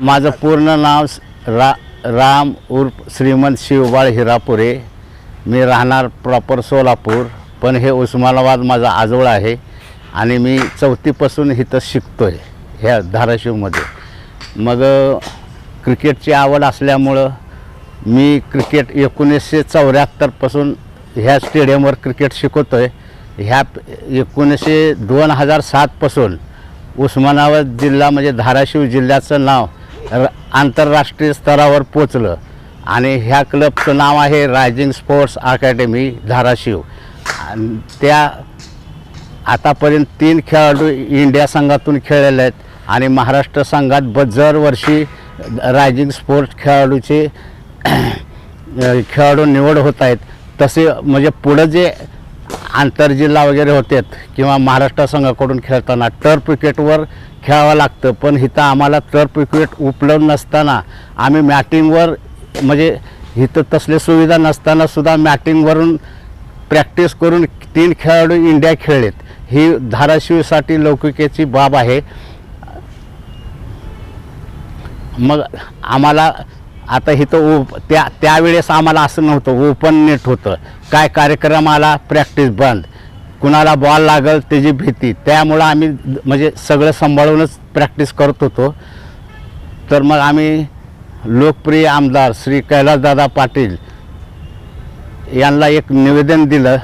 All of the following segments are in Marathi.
माझं पूर्ण नाव रा राम उर्फ श्रीमंत शिवबाळ हिरापुरे. मी राहणार प्रॉपर सोलापूर पण हे उस्मानाबाद माझा आजोळ आहे आणि मी चौथीपासून इथं शिकतो आहे ह्या धाराशिवमध्ये. मग क्रिकेटची आवड असल्यामुळं मी क्रिकेट एकोणीसशे चौऱ्याहत्तरपासून ह्या स्टेडियमवर क्रिकेट शिकवतो आहे ह्या एकोणीसशे दोन हजार सातपासून उस्मानाबाद जिल्हा म्हणजे धाराशिव जिल्ह्याचं नाव आंतरराष्ट्रीय स्तरावर पोचलं. आणि ह्या क्लबचं नाव आहे रायझिंग स्पोर्ट्स अकॅडमी धाराशिव. त्या आतापर्यंत तीन खेळाडू इंडिया संघातून खेळलेले आहेत. आणि महाराष्ट्र संघात बजर वर्षी रायझिंग स्पोर्ट्स खेळाडूचे खेळाडू निवड होत आहेत तसे म्हणजे पुढं जे आंतरजिल्हा वगैरे होतात किंवा महाराष्ट्र संघाकडून खेळताना टर्फ विकेटवर खेळावं लागतं. पण इथं आम्हाला टर्फ विकेट उपलब्ध नसताना आम्ही मॅटिंगवर म्हणजे इथं तसले सुविधा नसतानासुद्धा मॅटिंगवरून प्रॅक्टिस करून तीन खेळाडू इंडिया खेळलेत. ही धाराशिवसाठी लौकिकेची बाब आहे. मग आम्हाला आता इथं ओप त्या त्यावेळेस आम्हाला असं नव्हतं ओपन नेट होतं. काय कार्यक्रम आला प्रॅक्टिस बंद. कुणाला बॉल लागल त्याची भीती. त्यामुळं आम्ही म्हणजे सगळं सांभाळूनच प्रॅक्टिस करत होतो. तर मग आम्ही लोकप्रिय आमदार श्री कैलासदादा पाटील यांना एक निवेदन दिलं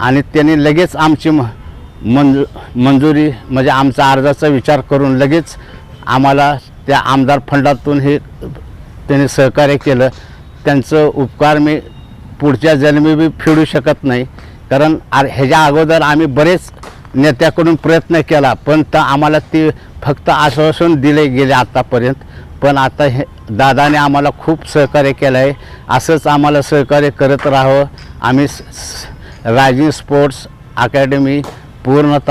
आणि त्यांनी लगेच आमची म मंजू मंजुरी म्हणजे आमचा अर्जाचा विचार करून लगेच आम्हाला त्या आमदार फंडातून हे त्यांनी सहकार्य केलं. त्यांचं उपकार मी पुढच्या जन्मी बी फेडू शकत नाही. कारण आ ह्याच्या अगोदर आम्ही बरेच नेत्याकडून प्रयत्न केला पण तर आम्हाला ते फक्त आश्वासन दिले गेले आत्तापर्यंत पण आता हे दादाने आम्हाला खूप सहकार्य केलं आहे असंच आम्हाला सहकार्य करत राहावं. आम्ही स- स्पोर्ट्स अकॅडमी पूर्णत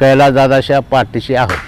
कैलासदादाच्या पाठीशी आहोत.